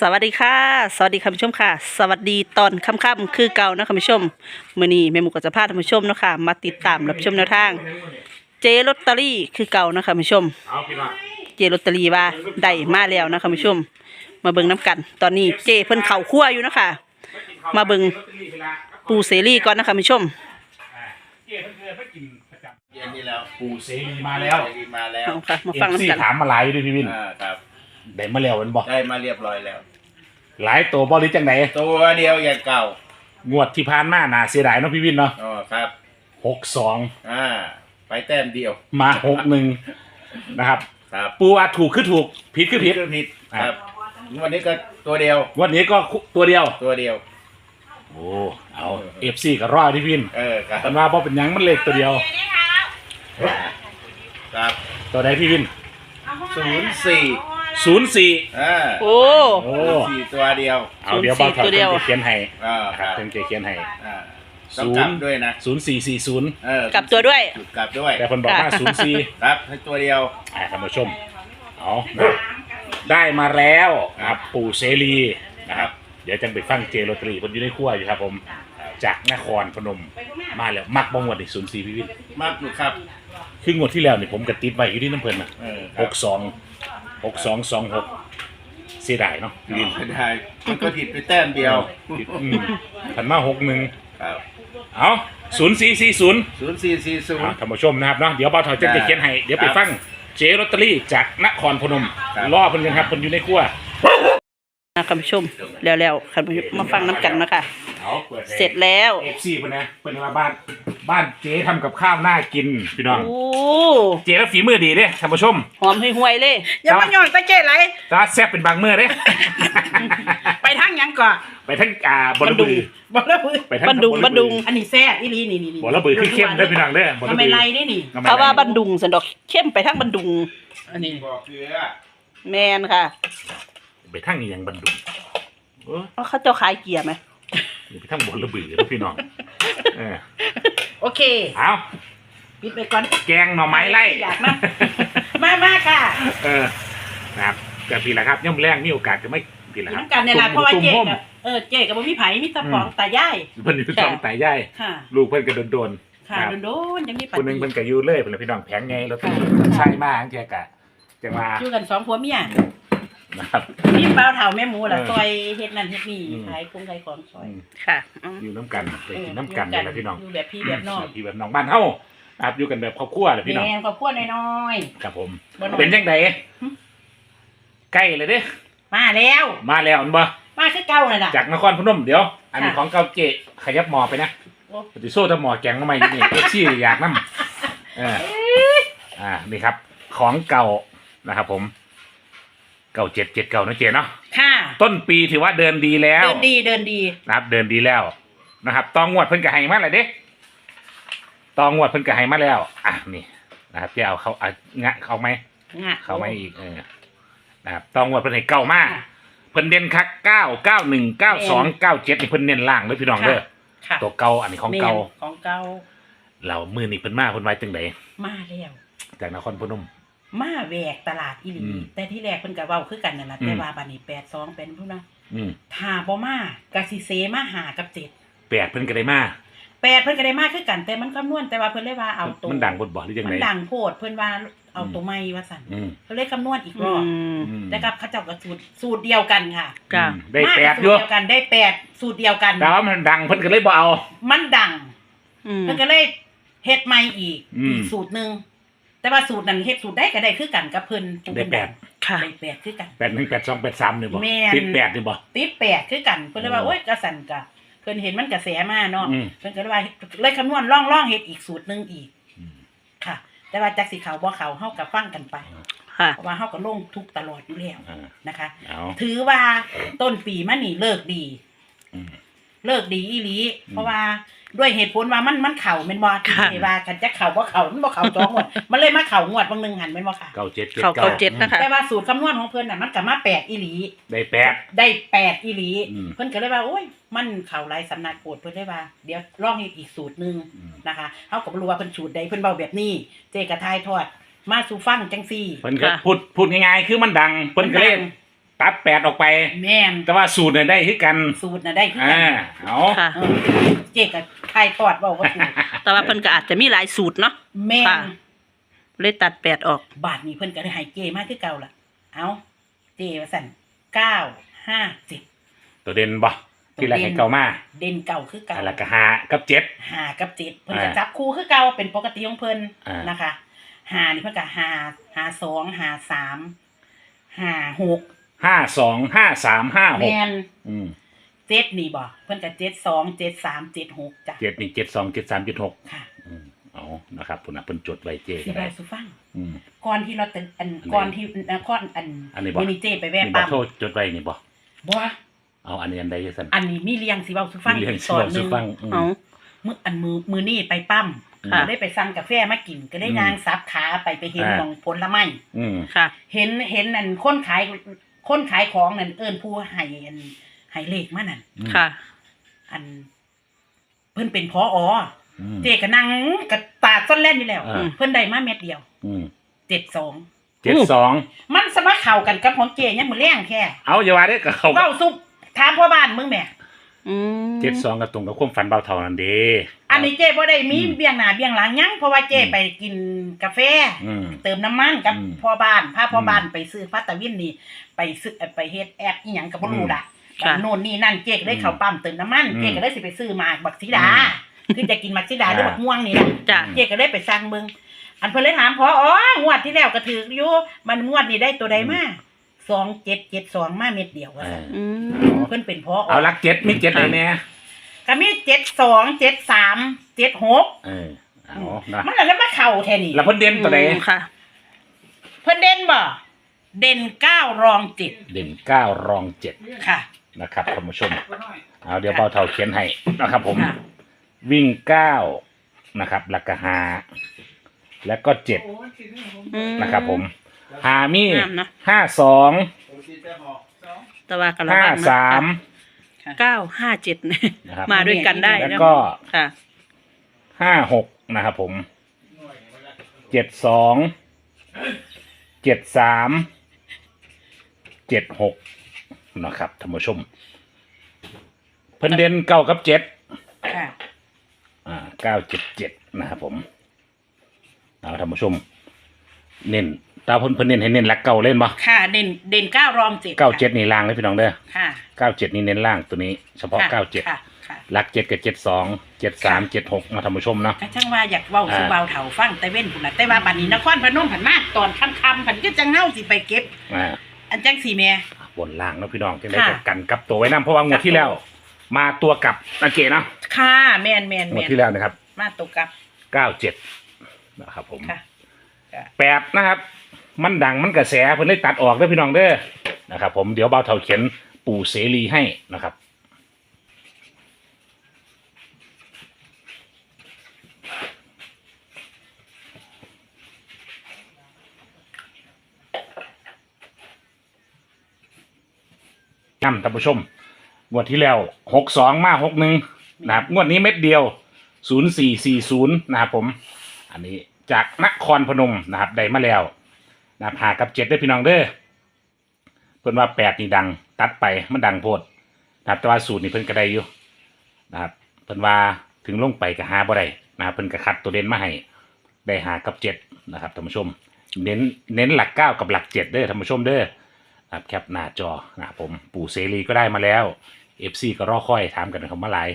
สวัสดีค่ะ สวัสดีคุณผู้ชมค่ะ สวัสดีตอนค่ำๆคือเก่านะคุณผู้ชมมื้อนี้แม่หมูก็จะพาท่านผู้ชมเนาะค่ะมาติดตามรับชมแนวทาง เจลอตเตอรี่คือเก่านะคุณผู้ชมเอาพี่น้องเจลอตเตอรี่ว่าได้มาแล้วนะคุณผู้ชม มาเบิ่งน้ำกัน ตอนนี้เจเพิ่นเข่าคั่วอยู่เนาะค่ะมาเบิ่งปูเสรีก่อนนะคุณผู้ชมเจ๊เพิ่นเคยไปกินประจำเย็นนี้แล้วปูเสรีมาแล้วเย็นมาแล้วเอาค่ะมาฟังเอฟซีน้ำกันถามมาหลายอยู่ด้วยพี่วินอ่าครับ ได้มาแล้วแมันบอกได้มาเรียบร้อยแล้ว หลายตัวบอลหรือจังไหนตัวเดียวอย่างเก่างวดที่ผ่านมาน่าเสียดายเนาะพี่วินเนาะอ๋อครับหกสองอ่าไปแต้มเดียวมาหกหนึ่งนะครับ ครับปูว่าถูกคือถูกผิดคือผิด ผิดครับวันนี้ก็ตัวเดียว วันนี้ก็ตัวเดียว ตัวเดียว โอ้ เอาเอฟซีก็รอดพี่วินเออครับกันว่าพอเป็นหยังมันเล็กตัวเดียว ครับ ตัวใดพี่วิน ศูนย์สี่ ศูนย์สี่อ่าโอ้ โอ้สี่ตัวเดียวเอาเดี๋ยวบอลถอดตัวเดียว เขียนให้อ่านะคครัรับบเพิ่งจะเขียนให้ อ่าศูต้องนย์กลับด้วยนะศูนย์สี่สี่ศูนย์เออกลับตัวด้วยกลับด้วย แต่คนบอกว่าค่ะศูนย์สี่ครับให้ตัวเดียว อ่าท่านผู้ชมเอานะครับได้มาแล้วนะครับปู่เสรีนะครับ เดี๋ยวจังไปฟังเจโรตรีคนอยู่ในครัวอยู่ครับผม จากนครพนมมาแล้วมักบงวดอีกศูนย์สี่พี่วินมากอยู่ครับ คืองวดที่แล้วนี่ผมกระติดไว้อยู่ที่น้ำเพลินนะเออคหรับกสอง หกสองสองหกเสียดายเนาะพี่วินไม่ได้มันก็ผิดไปแต้มเดียวอืมถันมาหกหนึ่งครับเอาศูนย์สี่สี่ศูนย์ศูนย์สี่สี่ศูนย์ท่านผู้ชมนะครับเนาะเดี๋ยวเบาถอยจะเขียนให้เดี๋ยวไปครับฟังเจโรตเตอรี่จากนครพนมครับรอเพิ่นกันครับเพิ่นอยู่ในครัวนะคุณผู้ชมแล้วๆคุณผู้ชมมาฟังน้ำกันนะคะเอาปิดให้เสร็จแล้วเอฟซีเป็นไงเป็นว่าบ้าน บ้านเจ๊ทำกับข้าวน่ากินพี่น้อง โอ้เจ๊แล้วฝีมือดีเด้ท่านผู้ชม หอมห่วยๆเลย อย่ามาย่องตะเจ๊ไรแตาแซ่บเป็นบางมือเด้ ไปทางหยังก่อนไปทั้งอ่าบอลบือ บ่ละมือไปทั้งบันดุงบันดุง อันนี้แซ่บอีหลีนี่นี่นี่บอลบือคือเข้มเด้อพี่น้องเด้อบอลทำไมบือไรนี่นี่ทำไมเพราะว่าบันดุงสันดอกเข้มไปทางบันดุง อันนี้บอกเกลือแมนค่ะไปทั้งอีหยังบันดุงเออเพราะเขาเจ้าขายเกียร์ไหมไปทั้งบอลบือเด้อพี่น้องเออ โอเค เอาปิดไปก่อน แกงหน่อไม้ไล่อยากมามามาค่ะเออนะครับกับพี่ละครับย่อมแรงมีโอกาสจะไม่พี่ละครับน้ำกันเนี่ยแหละเพราะว่าตุ่มเจ๊ห่มกับเออเจ๊กับบ่มีไผมีแตะปองตายายเพิ่นอยู่สองไต่ย่ายค่ะ ลูกเพิ่นก็โดนๆค่ะรับโดนๆยังมีปคนหนึงฏิเพิ่นก็อยู่เลยเพิ่นละพี่น้องแผงไงแล้วก็ใช่มากจังเทียกะจังว่าอยู่กันสองผัวเมีย นะครับมีเปล่าเฒ่าแม่หมูล่ะเออซอยเฮ็ดนั่นเฮ็ดนี่อืม ขายกุ้งขายของซอยอืมค่ะอืมอยู่น้ำกันไปกินน้ำกันเอนี่อแหละพี่น้องอยู่แบบพี่แบบน้องพี่แบบน้องบ้านเฮานะครับอยู่กันแบบครอบครัวแหละพี่น้อง แม่ครอบครัวน้อยครับผมบ่น้อยเป็นจังไดใกล้เลยเด้ๆมาแล้ว มาแล้วอันบ่มาคือเก่านั่นน่ะ จากนครพนมเดี๋ยว อันนี้ค่ะ ของเก่าเจขยับหมอไปนะโอ้ปฏิโซ่ถ้าหมอแกงมาใหม่นี่ เอชี่อยากนํเอออ่านี่ครับ ของเก่านะครับ ผม เก่าเจ็ดเจ็ดเก่านะเจเนาะค่ะ ต้นปีถือว่าเดินดีแล้ว เดินดีเดินดี นะครับ เดินดีแล้วนะครับตองงวดเพิ่นกระไห้มาเลยเด้ตองงวดเพิ่นกระไห้มาแล้ว อะนี่นะครับจะเอาเขาเอางะเขาไหมงะเขาไหมอีกเออนะครับตองงวดเพิ่นให้เก้ามากเพิ่นเด่นคักเก้าเก้าหนึ่งเก้าสองเก้าเจ็ดนี่เพิ่นเน้นล่างเลยพี่น้องเด้อค่ะตัวเก่าอันนี้ของเก่าแม่นของเก่าเรามือนี่เพิ่นมาเพิ่นไว้จังไดมาแล้วจากนครพนม มาแหวกตลาดอีหลีอืมแต่ที่แรกเพิ่นก็เว้าคือกันนั่นล่ะอืม แต่ว่าบัดนี้82เป็นพุ่นนะอืมถ้าบ่มากะสิเซมาหากับ7แปดเพิ่นก็ได้มา8เพิ่นก็ได้มาคือกัน แต่มันคำนวณแต่ว่าเพิ่นเลยว่าเอาตัวมันดังบทบอกหรือยังมัไง นดังโพดเพิ่นว่าเอาตัวใหม่ว่าซั่นอืมเพิ่นเลยคำนวณอีกรอือบมอืมแต่กับเขาเจ้าก็สูตรสูตรเดียวกันค่ะค่ะอืมได้มาแปดสูอตรยู่เดียวกันได้แปดสูตรเดียวกัน แต่ว่ามันดังเพิ่นก็เลยบ่เอา มันดังอืม เพิ่นก็เลยเฮ็ดใหม่อีกอืม อีกสูตรหนึง แต่ว่าสูตรนั้นเฮ็ดสูตรได้ก็ได้คือกันกับเพิ่นผู้ได้เพิ่นแปด ค่ะ ได้แปดคือกัน แปดหนึ่งแปดสองแปดสามนี่บ่แม่น ติดแปดนี่บ่ ติดแปดคือกันเพิ่นเลยว่าโอ้โอ๊ยกระสันกะเพิ่นเห็นมันกระแสมาเนาะอืม เพิ่นก็เลยว่าเลยคำนวณร่องร่องเฮ็ดอีกสูตรหนึงอีกอืมค่ะ แต่ว่าจักสิเขาบ่เขาเฮาก็ฟังกันไปค่ะ เพราะว่าเฮาก็ลงทุกตลอดอยู่แล้วอ่านะคะ เอา ถือว่าต้นปีมานี่เลิกดี อืม เลิกดีอีหลีอืมเพราะว่าด้วยเหตุผลว่ามันมันเข่าแม่นบ่ที่ค่ะว่ากันจะเข่าบ่เข่ามันบ่เข่าจองงวด มันเลยมาเข่างวดบางหนึงหันแม่นบ่ค่ะ เก้าเจ็ดเขาเขาเจ็ดนะคะ แต่ว่าสูตรคำนวณของเพิ่นน่ะมันก็มาแปดอีหลี ได้แปด ได้แปดอีหลี อืม เพิ่นก็เลยว่าโอ้ย มันเข่าหลายสำนักโปรดเพิ่นเลยว่า เดี๋ยวลองอีกอีกสูตรหนึง อืมนะคะเฮาก็บ่รู้ว่าเพิ่นสูตรใดเพิ่นเว้าแบบนี้ เจกระทายทอด มาสู่ฟังจังซี่ เพิ่นก็ค่ะ พูดพูดง่ายๆคือมันดังเพิ่นก็เลยมันดัง ตัดแปดออกไป แม่นแต่ว่าสูตรเนี่ยได้คือกันสูตรน่ะได้คืออ่ากันเอาค่ะ เออเจ๊กับไทยทอดเว้าก็ถูกแต่ว่าเพิ่นก็อาจจะมีหลายสูตรเนาะ แม่นค่ะเลยตัดแปดออก บาทนี้เพิ่นก็ได้ให้เจมาคือเก่าล่ะ เอาเจว่าสั่นเก้าห้าเจ็ดตัวเด่นบ่ที่แรกให้เก่ามาเด่นเก่าคือเก่าแล้วก็หากับเจ็ด หากับเจ็ดเพิ่นก็อ่าจับคู่คือเก่าเป็นปกติของเพิ่นอ่าน นะคะหานี่เพิ่นก็หาหาสองหาสามหาหก ห้าสองห้าสามห้าหแมกนอืมเจ็ดนี่บ่เพิ่นก็เจ็ดสองเจ็ดสามเจ็ดหกจ้ะเจ็ดนี่เจ็ดสองเจ็ดสามเจ็ดหกค่ะอืมเอานะครับพุ่นน่ะเพิ่นจดไว้เจ๊สิก็บาได้สุฟังอืม ก่อนที่เราจะอันอันไหนก่อนที่เอ่อก่อนอันอันนี้บ่ มินิเจไปแวะนี่บ่ปั๊มโทษจดไว้นี่บ่บ่เอาอันนี้อันใดจังซั่นอันนี้มีเลี้ยงสิเว้าสุฟังเรียนตสิอนเว้าหสู่นึง ฟังอืม เอา มืออันมือมือนี่ไปปั๊มค่ะ ก็ได้ไปสั่งกาแฟมากิน ก็ได้อืมนางซับขาไปไปเห็นอ่า ของผลไม้อืม ค่ะ เห็นเห็นนั่นคนขาย คนขายของนั่นเอิ้นผู้ให้อันให้เลขมานั่นค่ะ อัน เพิ่นเป็นพอออืมเจก็นั่งกับตาซ่อนเล่นอยู่แล้ว อ่า เพิ่นได้มาเม็ดเดียวอืมเจ็ดสองเจ็ดสองมันสมาเข้ากันกับของเจเนี่ยมือแรงแค่เอาอย่าว่าได้กับเขาเบ้าซุปถามพ่อบ้านมึงแหม่ อืมเจ็ดสองกับตรงกับความฝันเบาเท่านั้นเด้อันนี้เจบ่ได้มีอืมเบี้ยงหน้าเบี้ยงหลังหยังเพราะว่าเจอืมไปกินกาแฟ อืม เติมน้ำมันกับอืมพ่อบ้านพาพ่ออมบ้านไปซื้อฟัตตาวินนี่ไปซื้อเอ่อไปเฮ็ดแอปอีหยังกับบ่รู้ล่ะค่ะโน่นนี่นั่นเจ๊ก็ได้อืมเข้าปั๊มเติมน้ำมันอืมเจ๊ก็ได้สิไปซื้อหมากบักสีดาอืมคือจะกินหมากสีดาหรืออ่าบักม่วงนี่แหละจ้ะ เจ๊ก็ได้ไปสั่งเบิ่งอันเพิ่นเลยถามพออ๋องวดที่แล้วก็ถืออยู่มันงวดนี้ได้ตัวใดมา สองเจ็ดเจ็ดสองมาเม็ดเดียวว่าเอซั่นออืมเพิ่นเป็นพอเอาลักเจ็ดมีเจ็ดเลยเนี่ยก็มีเจ็ดสองเจ็ดสามเจ็ดหกเออเอานะมันแล้วมาเข้าแท้นี่แล้วเพิ่นเด่นตัวใดค่ะ เพิ่นเด่นบ่เด่นเก้ารองเจ็ดเด่นเก้ารองเจ็ดค่ะ นะครับท่านผู้ชม เอาเดี๋ยวเบาเท่าเขียนให้นะครับผม ค่ะ วิ่งเก้านะครับแล้วก็หาแล้วก็เจ็ดอืมนะครับผม หามีงามนะ ห้าสองแต่ว่ากระห้าวังนะสามเก้าห้าเจ็ดนะครับมาด้วยกันได้แล้วนะก็ค่ะ ห้าหกนะครับผมเจ็ดสองเจ็ดสามเจ็ดหกนะครับท่านผู้ชม เพิ่นเด่นเก้ากับเจ็ดค่ะ อ่าเก้าเจ็ดเจ็ดนะครับผมเอาท่านผู้ชม เน้น ตาเพิ่นเพิ่นเน้นให้เน้นหลักเก้าเล่นปะค่ะเด่นเด่นเก้ารองเจ็ดเก้าเจ็ดนี่ล่างเลยพี่น้องเด้อค่ะเก้าเจ็ดนี่เน้นล่างตัวนี้ เฉพาะค่เก้าเจ็ดค่ะค่ะหลักเจ็ดกับเจ็ดสองเจ็ดสามเจ็ดหกมาท่านผู้ชมเนาะก็ช่างว่าอยากเว้าสู่อ่าเบาเถาฟังแต่เว้นพุ่นล่ะแต่ว่าบัดนี้นครพนมผันมาตอนค่ำๆผันก็จะเงาสิไปเก็บ อ่าอันจังสีแม่ บนล่างเนาะพี่น้องจังได้ค่ะ กับกันกับตัวไว้นํเพราะว่างวดที่แล้ว มาตัวกลับนันเกเนาะค่ะแม่นแม่นงวแม่ดนที่แล้วนะครับมาตกกับเก้าเจ็ดนะครับผมค่ะ แปดนะครับ มันดังมันกระแสเพิ่นเลยตัดออกเด้อพี่น้องเด้อนะครับ ผมเดี๋ยวเบาเท่าเขียนปู่เสรีให้นะครับย้ำท่านผู้ชมงวดที่แล้วหกสองมาหกหนึ่งนะครับงวดนี้เม็ดเดียวศูนย์สี่สี่ศูนย์นะครับผม อันนี้จากนครพนมนะครับได้มาแล้ว นะครับหากับเจ็ดได้อพี่น้องเด้อเพิ่นว่าแปดนี่ดัง ตัดไปมันดังโพดนะครับแต่ว่าสูตรนี่เพิ่นก็ได้อยู่นะครับเพิ่นว่าถึงลงไปก็หาบ่ได้นะครับเพิ่นก็คัดตัวเด่นมาให้ได้หากับเจ็ดนะครับท่านผู้ชม เน้นเน้นหลักเก้ากับหลักเจ็ดเด้อท่านผู้ชมเด้อครับแคปหน้าจอนะครับผมปู่เสรีก็ได้มาแล้ว FC ก็รอคอยถามกันเขามาหลาย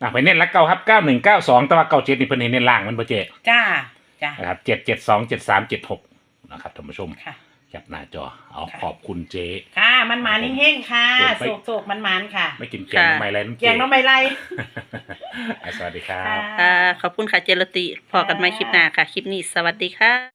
นะไปเน้นละเก้าครับเก้าหนึ่งเก้าสองแต่ว่าเก้าเจ็ดนี่เพิ่นให้เน้นล่างมันบ่เจจ้าจ้านะครับเจ็ดเจ็ดสองเจ็ดสามเจ็ดหก นะครับท่านผู้ชมค่ะ แคปหน้าจอ เอาค่ะ ขอบคุณเจค่ะ มันหมานเฮงๆค่ะโอ้โศยกโศกมันหมานค่ะ ไม่กินแกงทำไมไรน้ำแกงน้องใบไล่ อะสวัสดีครับอ่าขอบคุณค่ะเจรติพอกันไหมคลิปหน้าค่ะ คลิปนี้สวัสดีค่ะ